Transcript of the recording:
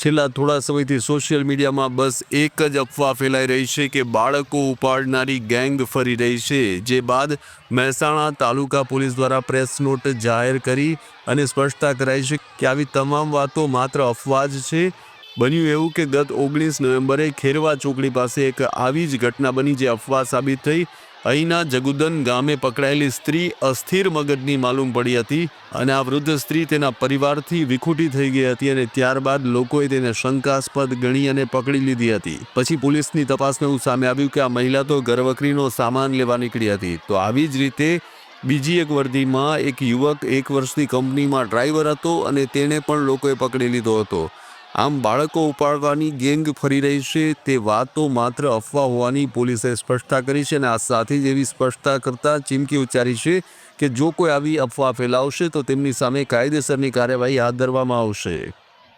છેલ્લા થોડા સમયથી સોશિયલ મીડિયામાં બસ એક જ અફવા ફેલાઈ રહી છે કે બાળકો ઉપાડનારી ગેંગ ફરી રહી છે. જે બાદ મહેસાણા તાલુકા પોલીસ દ્વારા પ્રેસ નોટ જાહેર કરી અને સ્પષ્ટતા કરાઈ છે કે આવી તમામ વાતો માત્ર અફવા જ છે. બન્યું એવું કે ગત ઓગણીસ નવેમ્બરે ખેરવા ચોકડી પાસે એક આવી જ ઘટના બની જે અફવા સાબિત થઈ. અહીંના જગુદન ગામે પકડાયેલી સ્ત્રી અસ્થિર મગજની માલુમ પડી હતી અને આ વૃદ્ધ સ્ત્રી તેના પરિવારથી વિખૂટી થઈ ગઈ હતી અને ત્યારબાદ લોકોએ તેને શંકાસ્પદ ગણી અને પકડી લીધી હતી. પછી પોલીસની તપાસમાં એવું સામે આવ્યું કે આ મહિલા તો ઘરવકરીનો સામાન લેવા નીકળી હતી. તો આવી જ રીતે બીજી એક વર્દીમાં એક યુવક એક વર્ષની કંપનીમાં ડ્રાઈવર હતો અને તેને પણ લોકોએ પકડી લીધો હતો. આમ બાળકો ઉપાડવાની ગેંગ ફરી રહી છે. તે વાતો માત્ર અફવા હોવાની પોલીસે સ્પષ્ટતા કરી છે અને આ સાથે જ એવી સ્પષ્ટતા કરતાં ચીમકી ઉચ્ચારી છે કે જો કોઈ આવી અફવા ફેલાવશે તો તેમની સામે કાયદેસરની કાર્યવાહી હાથ ધરવામાં આવશે.